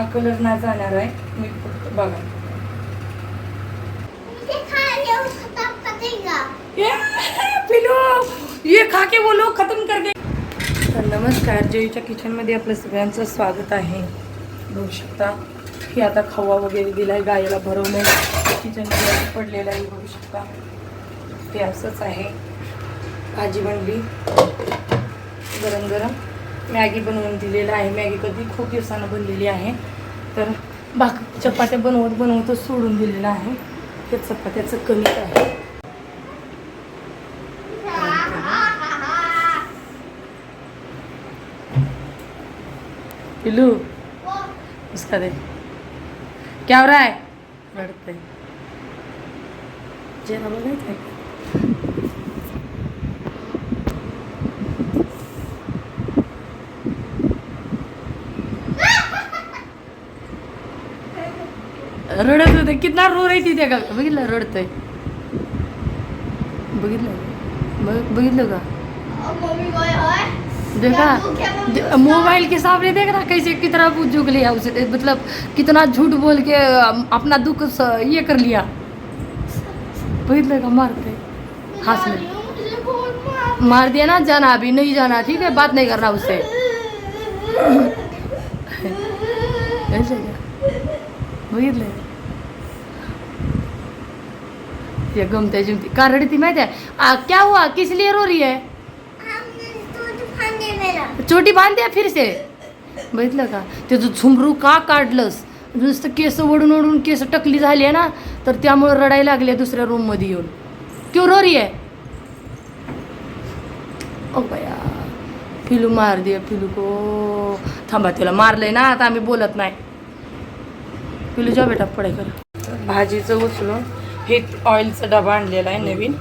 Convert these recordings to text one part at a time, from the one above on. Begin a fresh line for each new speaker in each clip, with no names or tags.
हा कलर नाही जाणार आहे. मी फक्त बघा. ये, पिलू ये खा के बोलो खत्म कर दे तर नमस्कार जयच्या किचनमध्ये आपलं सगळ्यांचं स्वागत आहे. बघू शकता की आता खवा वगैरे दिलाय गायला भरवलंय. किचनमध्ये पडलेलं आहे बघू शकता. ते असंच आहे. भाजी बनली गरम गरम मॅगी बनवून दिलेलं आहे. मॅगी कधी खूप दिवसानं बनलेली आहे. तर बाकी चपात्या बनवत बनवतच सोडून दिलेलं आहे. हे चपात्याचं कमीच आहे. पिलू उसका दे. क्या हो रहा है? रडते जरा बघायचं रडत होते कितना रो रही थी त्या का बघितलं रडतंय. बघितलं? बघितलं का? देखा मोबाइल के सामने देख रहा कैसे कितना झुक लिया उसे मतलब कितना झूठ बोल के अपना दुख ये कर लिया। बघितलं का? मारते हंस ले मार दिया ना जाना अभी नहीं जाना, ठीक है? बात नहीं करना उससे ऐसे क्या? बघितलं? ते गमते जिमती का ती माहिती आहे आ, क्या हुआ? किस लिए रो रही है? चोटी बांध द्या फिर से? बघितलं का त्याचं झुमरू का काढलंस नुसतं केस ओढून ओढून केस टकली झाली आहे ना तर त्यामुळे रडायला लागले दुसऱ्या रूममध्ये येऊन. क्यों रो रही है? ओ बया पिलू मार दे पिलू को. थांबा तिला मारलंय ना आता आम्ही बोलत नाही. पिलू जा बेटा पडे कर. भाजीचं उचलून. हे ऑइलचा डबा आणलेला आहे नवीन.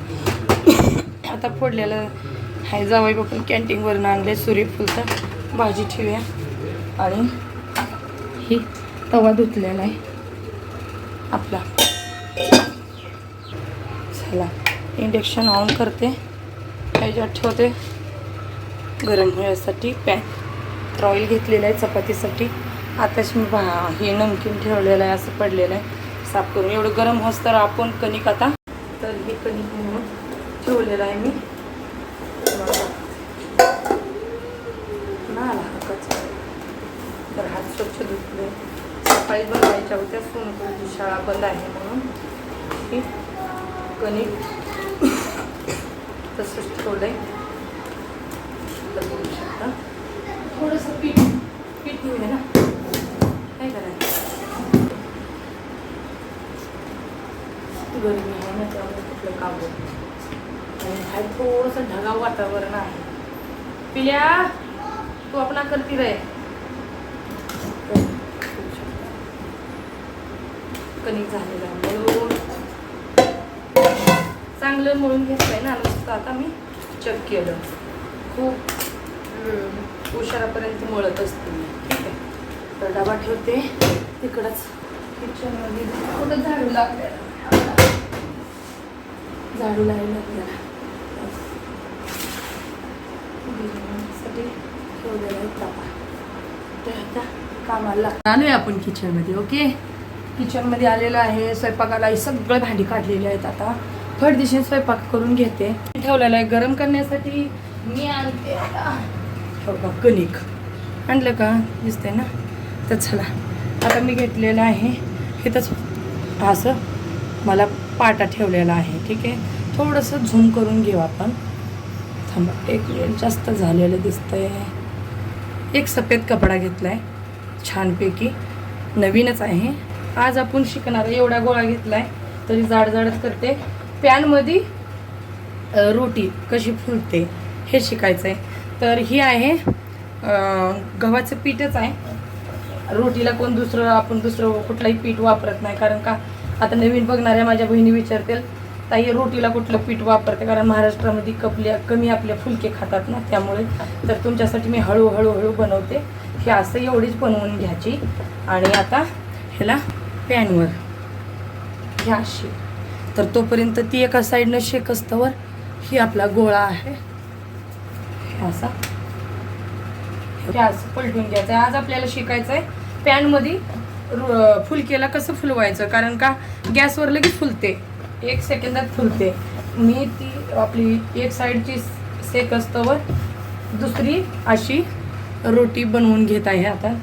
आता फोडलेलं आहे. जावई बापून कॅन्टीनवरून आणले सूर्यफूलचं भाजी ठेवूया. आणि ही तवा धुतलेला आहे. आपला. चला इंडक्शन ऑन करते. ह्याच्यात ठेवते. गरम होण्यासाठी पॅन तर ऑइल घेतलेलं आहे चपातीसाठी. आताच मी भा हे नमकीन ठेवलेलं आहे असं पडलेलं आहे. साफ करून. एवढं गरम होस तर आपण कणिक आता तर हे कणिक म्हणून ठेवलेलं आहे मी. ना कचरा. तर हात स्वच्छ धुतले. सकाळी बनवायच्या होत्या सोनपूरची शाळा बंद आहे म्हणून ही कणिक तसंच ठेवलं आहे बोलू शकता. थोडंसं पीठ पीठ घेऊया ना. काय करायचं? गरमी आहे ना त्यामुळे कुठलं काम होत आणि बाहेर थोडंसं ढगाव वातावरण आहे. पिल्या तू आपला करती हो, रे कणिक झालेला म्हणून. मळून चांगलं मळून घेतलंय ना नुसतं आता मी चक केलं. खूप उशारापर्यंत मळत असते मी. ठीक आहे. तर डबा ठेवते. तिकडंच किचनमध्ये कुठं झाडू लागले झाडू लावायला जरा. साठी ठेवलेला आहे तर आता कामाला आणूया आपण किचनमध्ये ओके किचनमध्ये आलेलं आहे स्वयंपाकाला सगळं भांडी काढलेली आहेत आता. फडदिशीने स्वयंपाक करून घेते. ठेवलेलं आहे गरम करण्यासाठी. मी आणते आता. हो कणिक. आणलं का? दिसतंय ना? तर चला. आता मी घेतलेलं आहे. इथंच असं. मला पाटा ठेवलेला आहे ठीक आहे? थोडंसं झूम करून घेऊ आपण. थांबा एक मिनिट जास्त झालेलं दिसतंय. एक सफेद कपडा घेतला आहे छानपैकी. नवीनच आहे. आज आपण शिकणार एवढा गोळा घेतला आहे तरी जाड जाडच करते. पॅनमध्ये रोटी कशी फुलते हे शिकायचं आहे तर ही आहे गव्हाचं पीठच आहे. रोटीला कोण दुसरं आपण दुसरं कुठलंही पीठ वापरत नाही कारण का? आता नवीन बघणाऱ्या माझ्या बहिणी विचारतील ताई रोटीला कुठलं पीठ वापरते? कारण महाराष्ट्रामध्ये कपल्या कमी आपले फुलके खातात ना त्यामुळे तर तुमच्यासाठी मी हळूहळू हळू बनवते. हे असं एवढीच बनवून घ्यायची. आणि आता ह्याला पॅनवर घ्या अशी. तर तोपर्यंत ती एका साईडनं शेक असतवर ही आपला गोळा आहे. हे असा. हे असं पलटून घ्यायचं. आहे आज आपल्याला शिकायचं आहे पॅनमध्ये फुलकेला कसं फुलवायचं? कारण का गॅसवर लगेच फुलते. एक सेकंदात फुलते. मी ती आपली एक साईडची सेक असतोवर दुसरी अशी रोटी बनवून घेत आहे आता.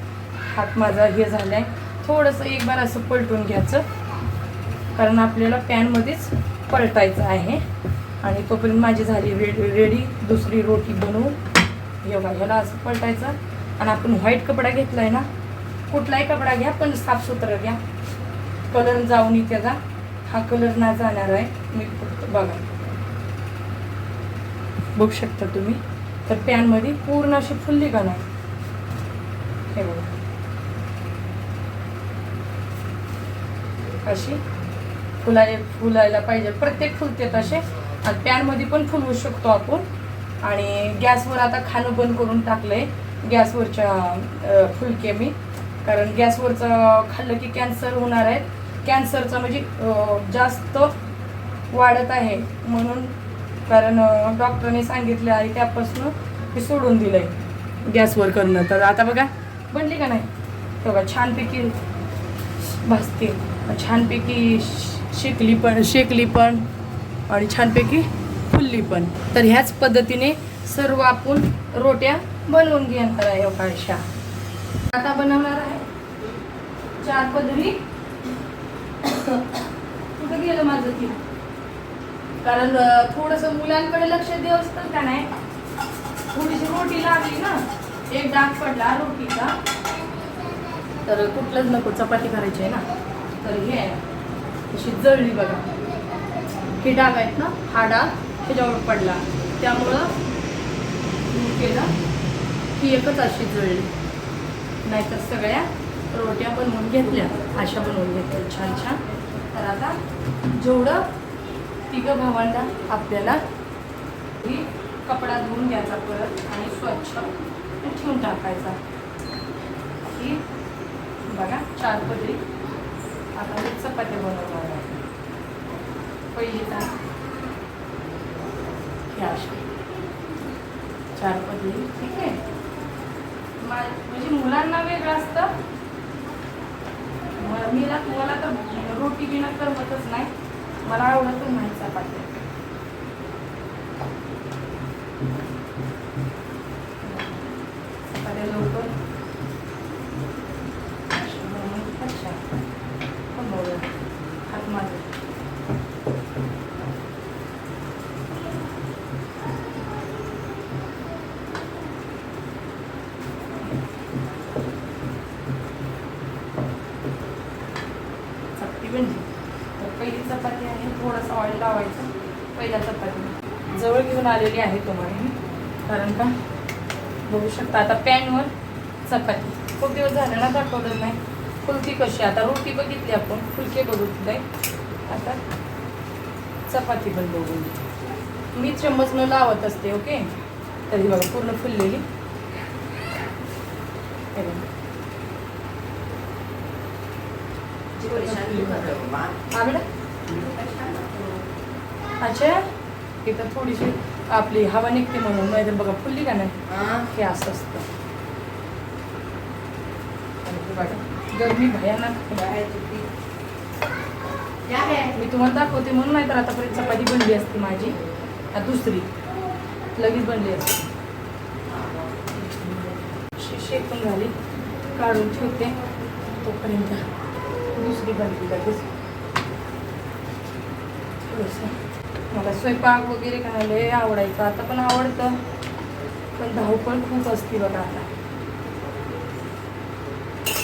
हात माझा हे झाला आहे थोडंसं एक बार असं पलटून घ्यायचं. कारण आपल्याला पॅनमध्येच पलटायचं आहे. आणि तोपर्यंत माझी झाली रेडी रेडी दुसरी रोटी बनवून. योगा ह्याला असं पलटायचं. आणि आपण व्हाईट कपडा घेतला आहे ना कुठलाही कपडा घ्या पण साफसुथरं घ्या. कलर जाऊन त्याचा हा कलर ना जाणार आहे. मी फक्त बघा. बघू शकता तुम्ही. तर पॅनमध्ये पूर्ण अशी फुलली का नाही? हे बघा. अशी फुलाय फुलायला पाहिजे. प्रत्येक फुलते तसे आणि पॅनमध्ये पण फुलवू शकतो आपण. आणि गॅसवर आता खाणं बंद करून टाकलं आहे गॅसवरच्या फुलके मी. कारण गॅसवरचं खाल्लं की कॅन्सर होणार आहे. कॅन्सरचं म्हणजे जास्त वाढत आहे. म्हणून कारण डॉक्टरने सांगितलं आहे त्यापासून मी सोडून दिलं आहे गॅसवर करणं. तर आता बघा बनली का नाही? बघा छानपैकी भाजते. छानपैकी शेकली पण शेकली पण आणि छानपैकी फुलली पण. तर ह्याच पद्धतीने सर्व आपण रोट्या बनवून घेणार आहे फारशा अशा आता बनवणार आहे. चार पदरी. कुठं गेलं माझं ती कारण थोडस थोडंसं मुलांकडे लक्ष देवच असतं का नाही? थोडीशी रोटी लागली ना. एक डाग पडला रोटीचा. तर कुठलंच नको चपाती करायची आहे ना. तर हे आहे. तशी जळली बघा. हे डाग आहेत ना हा डाग त्याच्यावर पडला. त्यामुळं केलं. ही एकच अशी जळली. नाहीतर सगळ्या रोट्या बनवून घेतल्या. अशा बनवून घेतल्या. छान छान. तर आता जेवढं तिघं भावांना आपल्याला ही कपडा धुवून घ्यायचा परत आणि स्वच्छ ठेवून टाकायचा. ही बघा चार पदरी. आता मी चपात्या बनवणार आहे. पहिली तर ह्या अशी. चार पदरी ठीक आहे? म्हणजे मुलांना वेगळं असतं. मी मीला मला तर रोटी बिना करमतच नाही. मला आवडतच नाही पाहिजे चपात्या लवकर अशा बनवून अच्छा बनवलं हात माझं चपाती बनली. तर पहिली चपाती आहे थोडंसं ऑइल लावायचं पहिल्या चपाती जवळ घेऊन आलेली आहे तुम्हाला मी. कारण का? बघू शकता आता पॅनवर चपाती. खूप दिवस झाले ना दाखवलं नाही. फुलकी कशी आता रोटी बघितली आपण. फुलके बघितलंय आता चपाती पण बघून मी चम्मच न लावत असते ओके? तरी बघा पूर्ण फुललेली हे बघा. हा बेटा अच्छा इथं थोडीशी आपली हवा निघते म्हणून नाही तर बघा फुलली का नाही? हे. असं असतं. गरमी भयानक. मी तुम्हाला दाखवते म्हणून नाही तर आतापर्यंत चपाती बनली असती माझी. दुसरी. लगेच बनली असती. शेकून झाली. काढून ठेवते. तोपर्यंत. दुसरी बनली लगेच मला स्वयंपाक वगैरे करायला आवडायचं. आता पण आवडतं. पण धावपळ खूप असते बघा आता.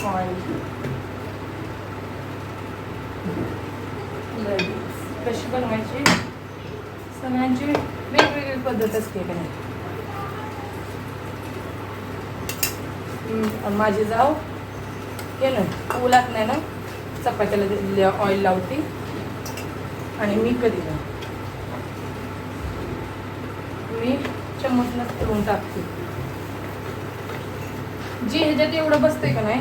ऑइल कशी बनवायची? सगळ्यांची वेगवेगळी पद्धत असते का नाही? माझी जाव. केलं. उलात नाही ना? चपात्याला ऑइल लावते आणि मी कधी नाही मी चम्मचनंच करून टाकते जी ह्याच्यात एवढं बसते का नाही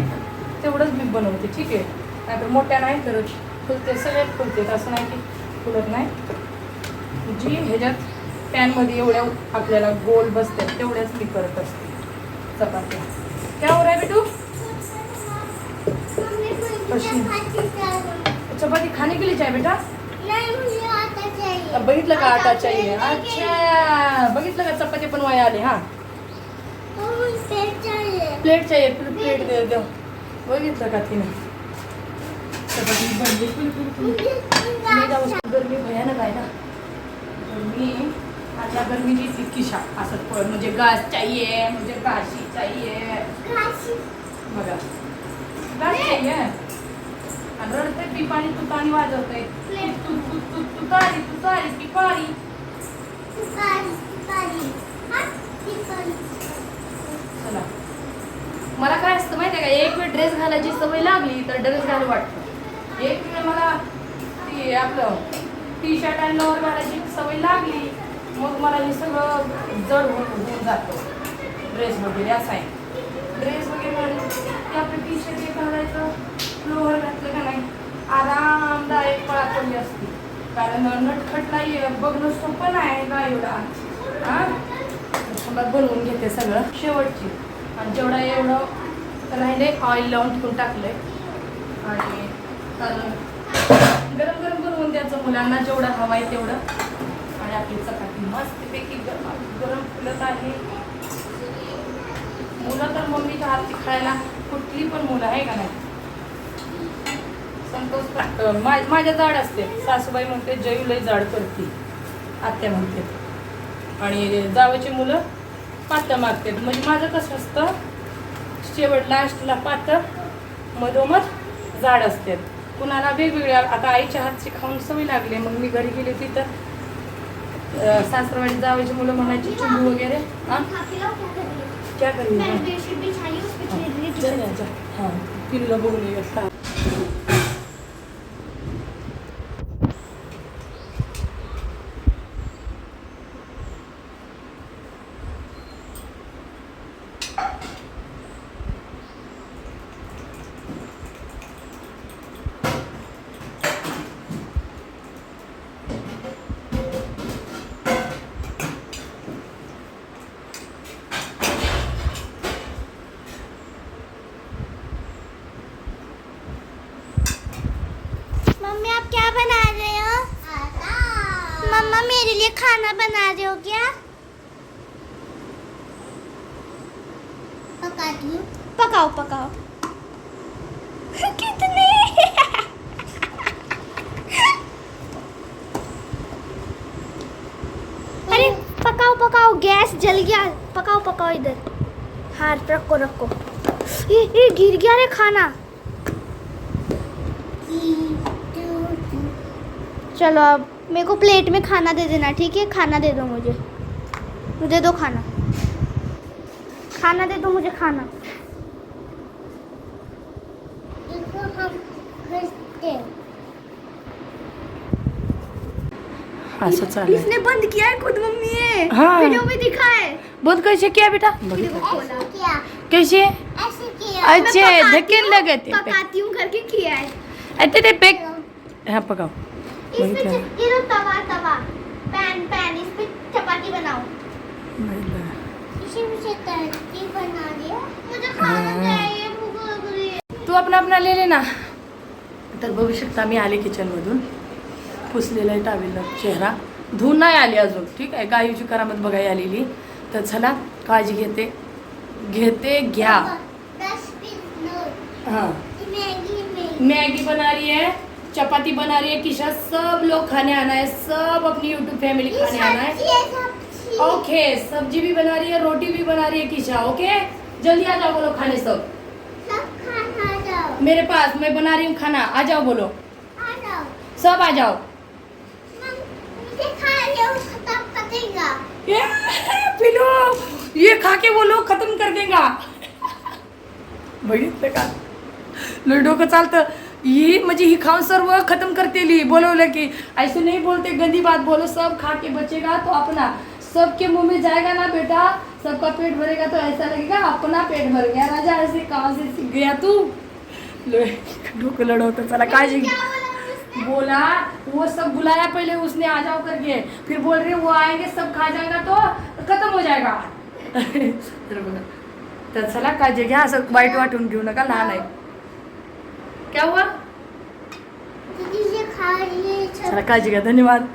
तेवढंच मी बनवते ठीक आहे नाहीतर मोठ्या नाही तर फुलते सगळ्यात फुलते असं नाही की फुलत नाही जी ह्याच्यात पॅनमध्ये एवढ्या आपल्याला गोल बसतात तेवढ्याच मी करत असते चपात्या काय हो रे बेटू कशी चपाती खाने के लिए चाय बेटा?
नाही मुझे आता चाहिए।
बघितलं का आटा चाहिए। अच्छा बघितलं का चपाती पण वाया आली हा?
हो, मुझे चाहिए।
प्लेट चाहिए प्लेट प्लेट दे दो। बघितलं का तिने चपाती बनली
मुझे
मी जाऊ गरमी भयानक आहे ना। गरमी आता गरमी की तितकी शा असं पड म्हणजे घास चाहिए म्हणजे घाशी चाहिए।
घाशी
बघा घास चाहिए। आणि रडते पिपाणी तुतानी वाजवते तू तू तू तुतारी तुतारी पिपारी
हा
चला. मला काय असतं माहिती आहे का? एक वेळ ड्रेस घालायची सवय लागली तर ड्रेस घालू वाटतं. एक वेळ मला ती आपलं टी शर्ट आणि लोअर घालायची सवय लागली मग मला हे सगळं जड होऊन होऊन जातं. ड्रेस वगैरे असं आहे ड्रेस वगैरे घालून ते आपलं टी शर्ट हे घालायचं. लोअर घातलं का नाही आरामदायक पळा असते. असती कारण नटखट नाही बघणं सोपं नाही का एवढा. हां? बनवून घेते सगळं. शेवटची. आणि जेवढं एवढं. राहिले ऑइल लावून ठेवून टाकलंय. आणि गरम गरम बनवून द्यायचं मुलांना जेवढं हवं आहे तेवढं. आणि आपली चपाती मस्तपैकी गरम गरम फुलत आहे. मुलं तर मम्मीच्या हातची खायला कुठली पण मुलं आहे का नाही? संतोष अं, मा- माझ्या जाड असते. सासूबाई म्हणते जयू लई जाड करते. आत्या म्हणते. आणि जावयाची मुलं पातळ मागतात म्हणजे माझं कसं असतं शेवट लास्टला पातळ मधोमध जाड असतात. कुणाला वेगवेगळ्या आता आईच्या हातची खाऊन सवय लागली मग मी घरी गेले तिथं. सासरवाडी जावयाची मुलं म्हणायची चिंबू वगैरे हां?
क्या कर? है
क्या करेंगे
खाना बना रहे हो क्या? पकाती हूँ। पकाओ पकाओ। कितने? अरे पकाओ पकाओ गैस जल गया। पकाओ पकाओ इधर। हाँ रखो रखो। ये ये गिर गया रे खाना। चलो अब मेरे को प्लेट में खाना दे देना ठीक है? खाना दे दो मुझे। मुझे दो खाना। खाना दे दो मुझे खाना।
असं चालेल
इसने बंद किया है खुद मम्मी है
हाँ।
वीडियो में दिखा है।
बहुत कैसे किया बेटा?
किया।
कैसे?
ऐसे किया।
अच्छे धक्के लगे थे
पकाती हूँ करके किया है।
अरे ते पेक हाँ पकाओ। बघितलं
ये लो तवा तवा। पैन पैन इस पे चपाती बनाओ।
बघितलं.
इसी में बना मुझे
खाना
खाना चाहिए भूख लग रही है।
तू आपला आपला लिहिले ना तर बघू शकता मी आले किचनमधून पुसलेला आहे टावेलला चेहरा. धुवून नाही आली अजून ठीक आहे? गाईची करामत बघायला आलेली. तर चला काळजी घेते. घेते घ्या. हाँ.
मैगी
बना रही है चपाती बना रही है किशा सब लोग खाने आना है सब अपनी यूट्यूब फैमिली खाने आना है। ओके सब्जी भी बना रही है रोटी भी बना रही है किशा ओके जल्दी आ जाओ बोलो खाने सब।
सब खाना जाओ।
मेरे पास मैं बना रही हूँ खाना आ जाओ बोलो।
आ
सब आ जाओ। पिलो ये खा के वो लोग खत्म कर देगा। बघितलं का लय डोकं चालतं ही म्हणजे ही खाऊन सर्व खत्म करते ली. बोलवलं की ऐसे नहीं बोलते गंदी बात बोलो सब खा के बचेगा तो अपना. सबके मुंह में जाएगा ना बेटा सबका पेट भरेगा तो ऐसा लगेगा अपना पेट भर गया राजा ऐसे कहाँ से सीख गया तू? डोकं लढवतं चला.
क्या बोला
वो सब बुलाया पहले उसने आ जाओ करके। फिर बोल रहे वो आएंगे सब खा जाएगा तो खत्म हो जाएगा. तर चला काळजी घ्या असं वाईट वाटून घेऊ नका लहान आहे. क्या हुआ?
दीदी ये खा ये
चला काळजी घ्या धन्यवाद।